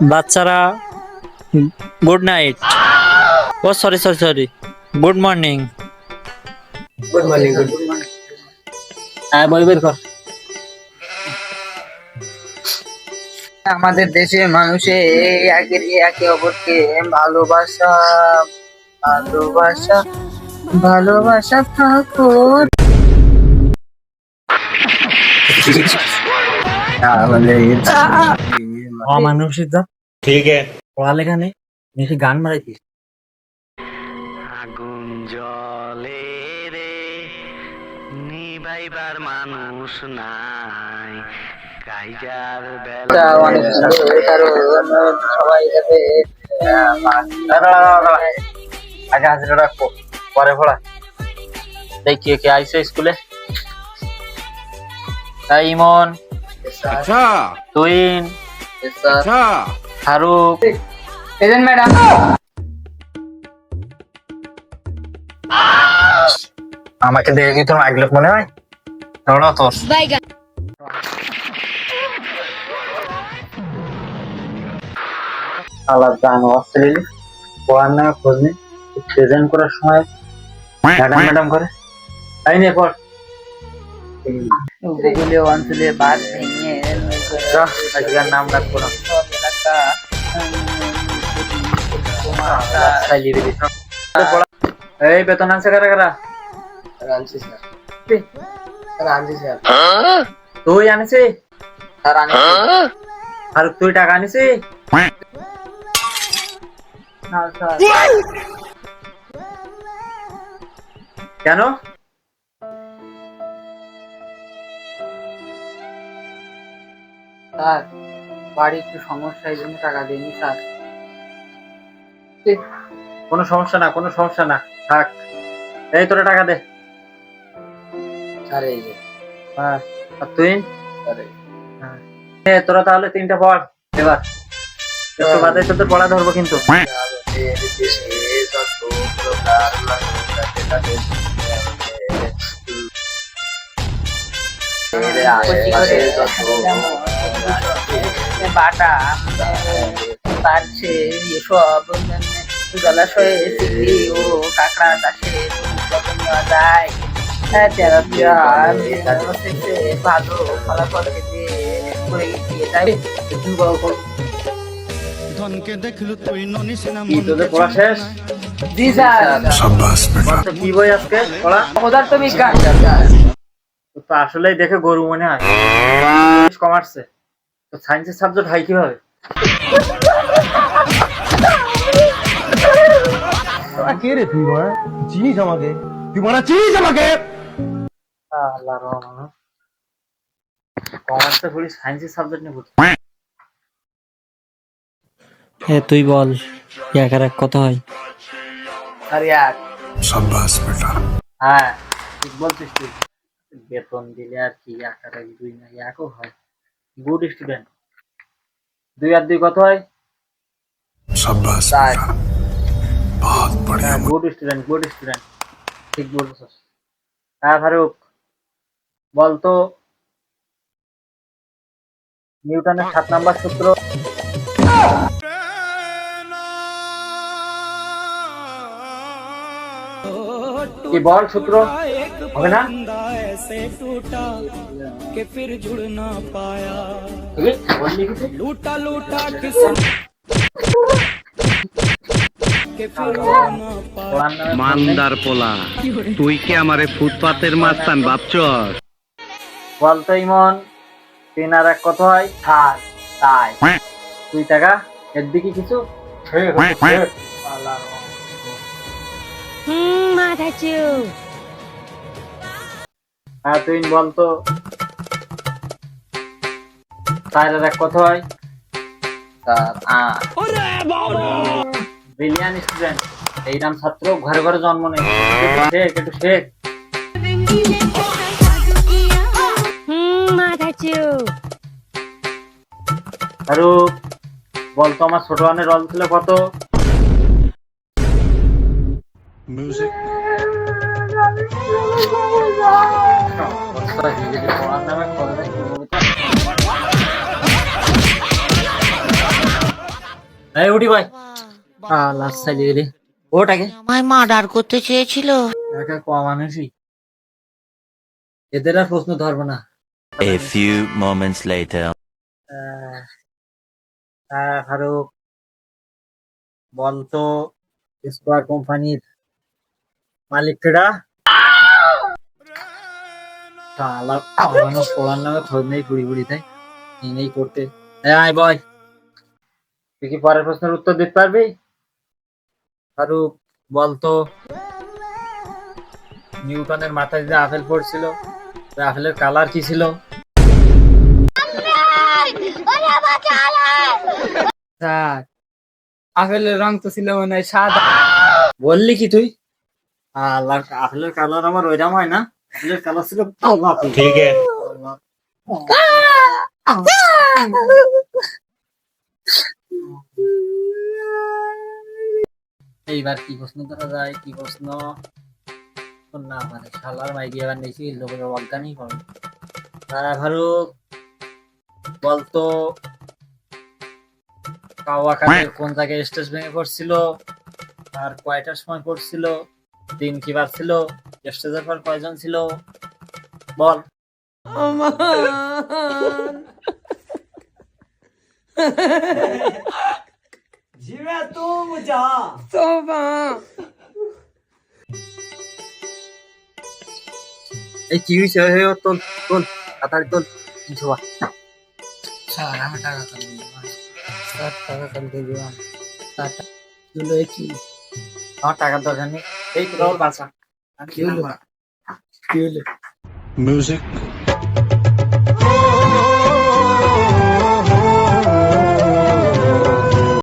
বাচ্চারা good night ও sorry sorry sorry good morning good morning good morning হ্যাঁ বই বের কর। আমাদের দেশে মানুষে একে একে অপরকে ভালোবাসা ভালোবাসা ভালোবাসা ঠাকুর। অমানসিক ঠিক পড়ালেখা নেই এসে গান মারাইছিস আগুন জলে রে নিভাইবার মানুষ নাই। কাইজার বেলা আচ্ছা, অনেক সবাই যাবে আগে পরে ভোড়া দেখি কে আইছে স্কুলে? তাই ইমন। তুইন আচ্ছা ফারুক এজেন্ট ম্যাডাম। আমাকে দেখে কি তোর আগলোক মনে হয়? ধরো তোর আলাদা গান অস্ট্রেলি পড়ার নামে খোঁজ নেই। প্রেজেন্ট করার সময় ম্যাডাম ম্যাডাম করে। তাই নিয়ে পড়। যেগুলি অঞ্চলে বাদ ভেঙে নাম ডাকবো না এই বেতন আছে কারা কারা আনছি স্যার স্যার স্যার তুই আর তুই টাকা আনিসি কেন স্যার বাড়ি একটু সমস্যা এই জন্য টাকা দিইনি স্যার কোনো সমস্যা না কোনো সমস্যা না থাক এই তোরা টাকা দে যে হ্যাঁ আর তুই হ্যাঁ তোরা তাহলে তিনটা পড় এবার একটু বাদে তোদের পড়া ধরবো কিন্তু বাটা পারছে এসব জলাশয়ে ও কাঁকড়া চাষে যত্ন নেওয়া যায়। হ্যাঁ, তেলাপিয়া ভালো ফলাফল পেতে করে গিয়ে তাই ধনকে দেখলু তুই ননিস না পড়া শেষ? জি স্যার। কি বই আজকে? পড়া? পদার্থ বিজ্ঞান তো তো আসলেই দেখে গরু মনে হয়। কমার্সে তো সায়েন্সের সাবজেক্ট হয় কীভাবে? কে রে তুই মারা চিনিস আমাকে তুই মারা চিনিস আমাকে আল্লাহ রহমান সায়েন্সের সাবজেক্ট নিয়ে পড়ছি এ তুই বল এক আর এক কত হয় আর এক হ্যাঁ ঠিক বলছিস তুই বেতন দিলে আর কি এক আর এক দুই না একও হয় গুড স্টুডেন্ট দুই আর দুই কত হয় চার গুড স্টুডেন্ট গুড স্টুডেন্ট ঠিক বলছিস হ্যাঁ ফারুক বলতো নিউটনের সাত নাম্বার সূত্র কি বল সূত্র হবে না ऐसे टूटा कि फिर जुड़ ना पाया এই, বললি কিছু? लूटा लूटा किस्म মান্দার পোলা তুই কি আমারে ফুটপাতের মাস্তান ভাবছস? বলতো ইমন তিন আর এক কত হয় সাত তাই। দুই টাকা এর দিকে কিছু? হ্যাঁ তুই বলতো আর এক কত হয় স্যার আট ব্রিলিয়ান স্টুডেন্ট এই নাম ছাত্র ঘরে ঘরে জন্ম নেই একটু শেখ একটু শেখ আরও বলতো আমার ছোট আনের রল ছিল কত? এই উঠি ভাই। আল্লাহ ওটাকে? আমায় মার্ডার করতে চেয়েছিল। একা কম মানুষই? এদের আর প্রশ্ন ধরবো না। A few moments later. আহ, আহ, ফারুক বলতো স্কোয়ার কোম্পানির মালিক পড়ার নামে খোঁজ নেই বুড়ি বুড়ি তাই? এই করতে। এই আয় বয় তুই কি পরের প্রশ্নের উত্তর দিতে পারবি? ফারুক বলতো। নিউটনের মাথায় যে আপেল পড়ছিল আপেলের কালার কি ছিল? আপেলের রং তো ছিল মনে হয় সাদা। বললি কি তুই? আল্লাহ আপেলের কালার আমার ওই ওইরকম হয় না। আপেলের কালার ছিল গোলাপি। এইবার কি প্রশ্ন ধরা যায় কি প্রশ্ন? না মানে শালার মাইকি এবার নিয়েছি লোকের অজ্ঞানই করে। তারা ভারত বলতো কাওয়াকাটের কোন জায়গায় স্টেজ ভেঙে পড়ছিল আর কয়টার সময় পড়ছিল দিন কি বার ছিল স্টেজের পর কয়জন ছিল বল। এই কি হয়েছে হে তোল তোল তাড়াতাড়ি তোল কিছু বা স্যার আমি টাকা কাল স্যার টাকা দিয়ে দিলাম স্যার তুলো কি আমার টাকার দরকার নেই এই তোর বাঁচা কি হলো কি হলো Music